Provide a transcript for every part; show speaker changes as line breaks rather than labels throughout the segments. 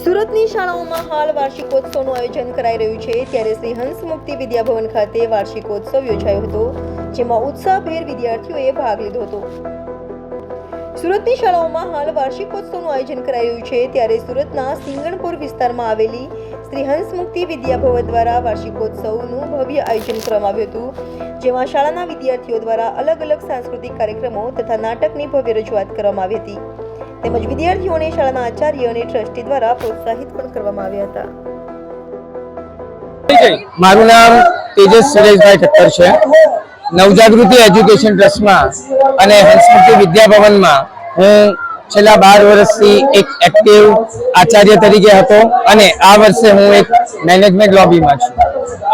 સુરતની શાળાઓમાં હાલ વાર્ષિકોત્સવનું આયોજન કરાઈ રહ્યું છે. ત્યારે શ્રી હંસ મુક્તિ વિદ્યાભવન ખાતે વાર્ષિકોત્સવ યોજાયો હતો, જેમાં ઉત્સાહભેર વિદ્યાર્થીઓએ ભાગ લીધો હતો. સુરતની શાળાઓમાં હાલ વાર્ષિકોત્સવનું આયોજન કરાઈ રહ્યું છે. ત્યારે સુરતના સિંગણપુર વિસ્તારમાં આવેલી શ્રી હંસ મુક્તિ વિદ્યાભવન દ્વારા વાર્ષિકોત્સવનું ભવ્ય આયોજન કરવામાં આવ્યું હતું, જેમાં શાળાના વિદ્યાર્થીઓ દ્વારા અલગ અલગ સાંસ્કૃતિક કાર્યક્રમો તથા નાટકની ભવ્ય રજૂઆત કરવામાં આવી હતી. તેમજ વિદ્યાર્થીઓને શાળાના આચાર્ય અને ટ્રસ્ટી દ્વારા પ્રોત્સાહિત પણ કરવામાં આવ્યા હતા.
મારું નામ તેજસ સુરેશભાઈ ઠક્કર છે. નવજાગૃતિ એજ્યુકેશન ટ્રસ્ટમાં અને હંસમુક્તિ વિદ્યાભવનમાં હું છેલ્લા બાર વર્ષથી એક એક્ટિવ આચાર્ય તરીકે હતો અને આ વર્ષે હું એક મેનેજમેન્ટ લોબીમાં છું.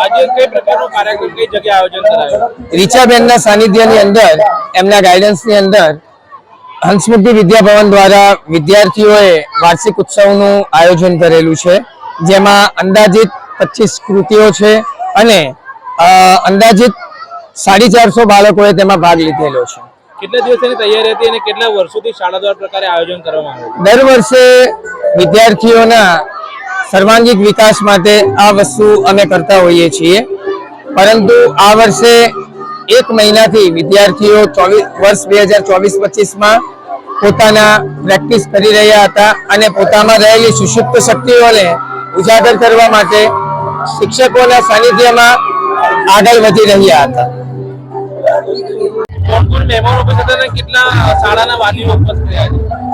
આજે કઈ પ્રકારનો કાર્યક્રમ કઈ જગ્યાએ આયોજન કરાયો?
રીચાબેનના સાનિધ્યની અંદર એમના ગાઈડન્સની અંદર હંસમુક્તિ વિદ્યાભવન દ્વારા વિદ્યાર્થીઓએ વાર્ષિક ઉત્સવનું આયોજન કરેલું છે જેમાં અંદાજિત પચીસ કૃતિઓ છે અને અંદાજિત સાડી ચારસો બાળકોએ તેમાં ભાગ લીધેલો છે.
કેટલા દિવસની તૈયારી હતી અને કેટલા વર્ષોથી શાળા દ્વારા પ્રકારે આયોજન કરવામાં આવ્યું
દર વર્ષે વિદ્યાર્થીઓના સર્વાંગીક વિકાસ માટે આ વસ્તુ અમે કરતા હોઈએ છીએ. પરંતુ આ વર્ષે એક મહિનાથી વિદ્યાર્થીઓ ચોવીસ વર્ષ બે હજાર ચોવીસ પચીસમાં પોતાના પ્રેક્ટિસ કરી રહ્યા હતા અને પોતામાં રહેલી સુષુપ્ત શક્તિઓને ઉજાગર કરવા માટે શિક્ષકોના સાનિધ્યમાં આગળ વધી રહ્યા હતા.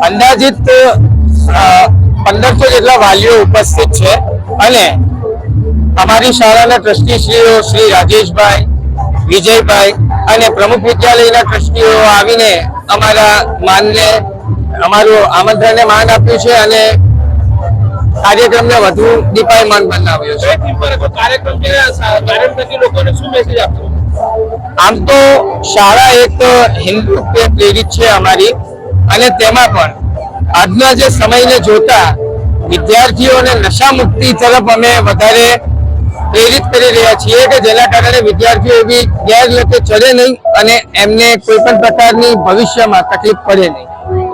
અંદાજિત પંદરસો જેટલા વાલીઓ ઉપસ્થિત છે અને અમારી શાળાના ટ્રસ્ટીશ્રીઓ શ્રી રાજેશભાઈ વિજયભાઈ અને પ્રમુખ વિદ્યાલયના ટ્રસ્ટીઓ આવીને અમારા માનને અમારું આમંત્રણને માન આપ્યું છે અને કાર્યક્રમને વધુ દીપાયમાન બનાવ્યો છે. આમ તો શાળા એક હિન્દુ પ્રેરિત છે અમારી અને તેમાં પણ આજના જે સમયને જોતા વિદ્યાર્થીઓને નશા મુક્તિ તરફ અમે વધારે પ્રેરિત કરી રહ્યા છીએ કે જેના કારણે વિદ્યાર્થીઓ એવી ગેરલતે ચડે નહીં અને એમને કોઈ પણ પ્રકારની ભવિષ્યમાં તકલીફ પડે નહીં.